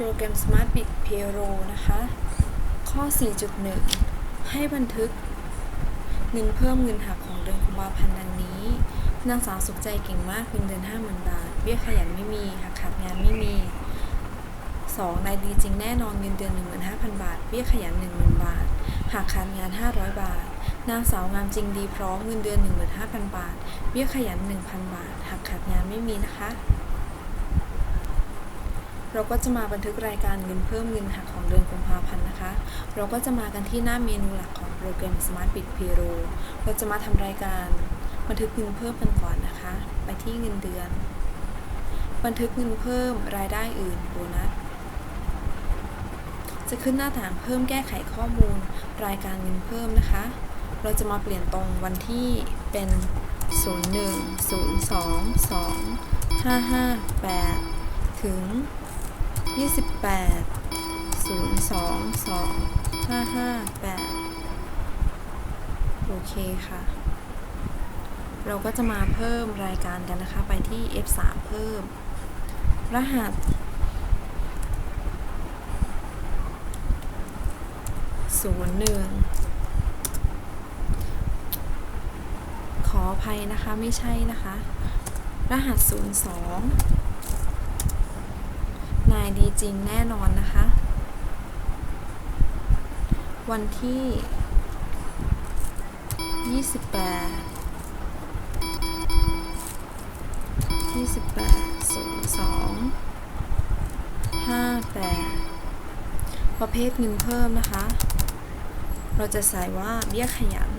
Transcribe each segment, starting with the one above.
โปรแกรม Smart Bit Pro นะคะ ข้อ 4.1 ให้บันทึก เงินเพิ่มเงินหักของเดือนกุมภาพันธ์ดังนี้ นางสาวสุขใจเก่งมากเงินเดือน50,000 บาท เบี้ยขยันไม่มีหักขาดงานไม่มี 2. นายดีจริงแน่นอนเงินเดือน 15,000 บาท เบี้ยขยัน 10,000 บาทหากขาดงาน 500 บาท นางสาวงามจริงดีพร้อมเงินเดือน 15,000 บาท เบี้ยขยัน 1,000 บาทหากขาดงานไม่มีนะคะ เราก็จะมาบันทึกรายการเงินเพิ่มเงินหักของเดือนกุมภาพันธ์นะคะ เราก็จะมากันที่หน้าเมนูหลักของโปรแกรม Smart Bit Payro เราจะมาทำรายการบันทึกเงินเพิ่มกันก่อนนะคะ ไปที่เงินเดือน บันทึกเงินเพิ่มรายได้อื่นโบนัสจะขึ้นหน้าต่างเพิ่มแก้ไขข้อมูลรายการเงินเพิ่มนะคะ เราจะมาเปลี่ยนตรงวันที่เป็น 01 02 2 558 ถึง 28 02 2 558โอเคค่ะ เราก็จะมาเพิ่มรายการกันนะคะ ไปที่ F3 เพิ่ม รหัสศูนย์หนึ่งขออภัยนะคะไม่ใช่นะคะ รหัสศูนย์สอง นายดีจริงแน่นอนนะคะ วันที่ยี่สิบแปดยี่สิบแปดศูนย์สองห้าแปดประเภทเงินเพิ่มนะคะ เราจะใส่ว่าเบี้ยขยัน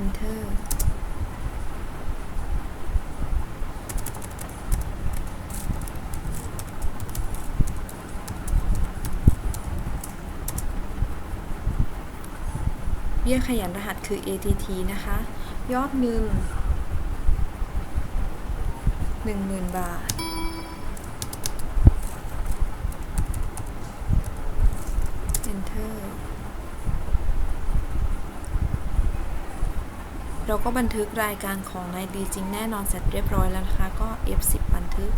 enter เบี้ยขยันรหัสคือ ATT นะคะ ยอดเงิน10,000บาท enter เราก็บันทึกรายการของนายดีจริงแน่นอนเสร็จเรียบร้อยแล้วนะคะ ก็ F10 บันทึก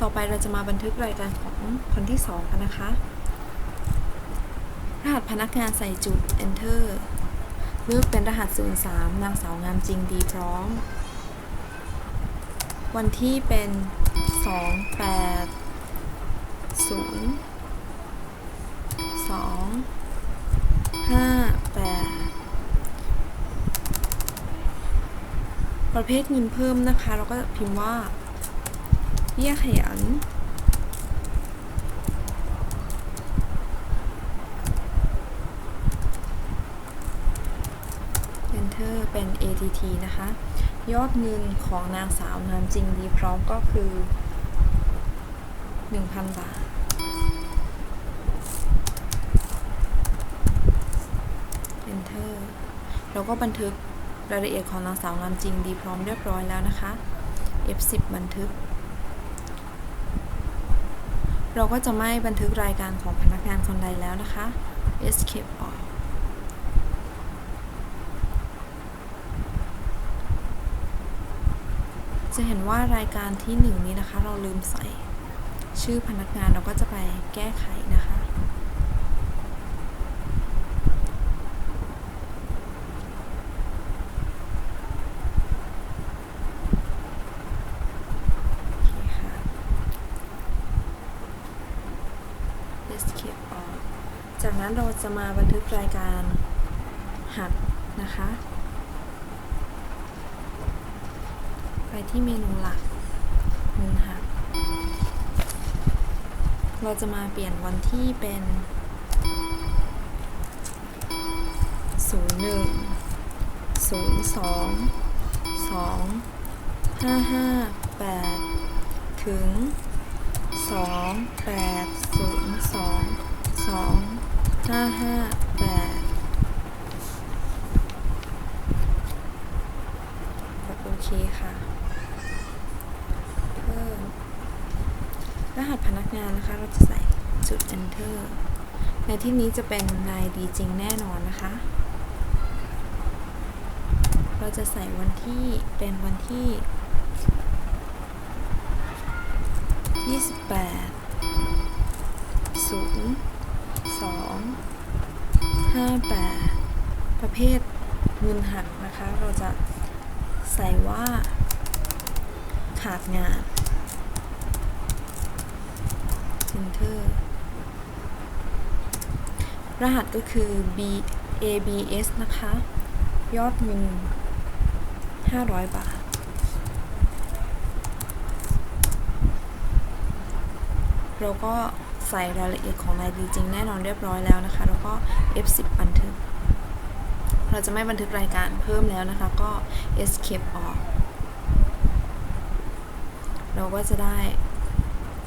ต่อไปเราจะมาบันทึกรายการของคนที่ 2 กันนะคะ รหัสพนักงานใส่จุด enter เลือกเป็นรหัส 03 นางสาวงามจริงดีพร้อม วันที่เป็น 28 0สองห้าแปดประเภทเงินเพิ่มนะคะ เราก็พิมพ์ว่าเบี้ยขยัน เป็น ATT นะคะ ยอดเงินของนางสาวงามจริงดีพร้อมก็คือ 1,000 บาท enter เราก็บันทึกรายละเอียดของนางสาวงามจริงดีพร้อมเรียบร้อยแล้วนะคะ F10 บันทึก เราก็จะไม่บันทึกรายการของพนักงานคนใดแล้วนะคะ Escape ออก จะเห็นว่ารายการที่หนึ่งนี้นะคะ เราลืมใส่ชื่อพนักงานเราก็จะไปแก้ไขนะคะโอเคค่ะ escape ออกจากนั้นเราจะมาบันทึกรายการหักนะคะ ไป ที่เมนูหลักนหักเราจะมาเปลี่ยนวันที่เป็น 01 02 2 558ถึง 2802 255 เคค่ะ เพิ่ม รหัสพนักงานนะคะ เราจะใส่จุด enter ในที่นี้จะเป็นรายดีจริงแน่นอนนะคะ เราจะใส่วันที่เป็นวันที่ 28 0 2 5 8 ประเภทเงินหักนะคะ เราจะ ใส่ว่า ขาดงาน enter รหัสก็คือ B ABS นะคะ ยอดเงิน500 บาท เราก็ใส่รายละเอียดของนายดีจริงแน่นอนเรียบร้อยแล้วนะคะ แล้วก็ F10 บันทึก เราจะไม่บันทึกรายการเพิ่มแล้วนะคะ ก็ escape ออก เราก็จะได้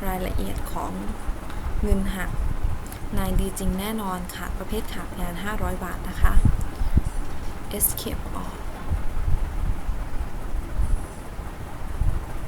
รายละเอียดของเงินหักนายดีจริงแน่นอนค่ะ ประเภทขาดงาน 500 บาทนะคะ escape ออก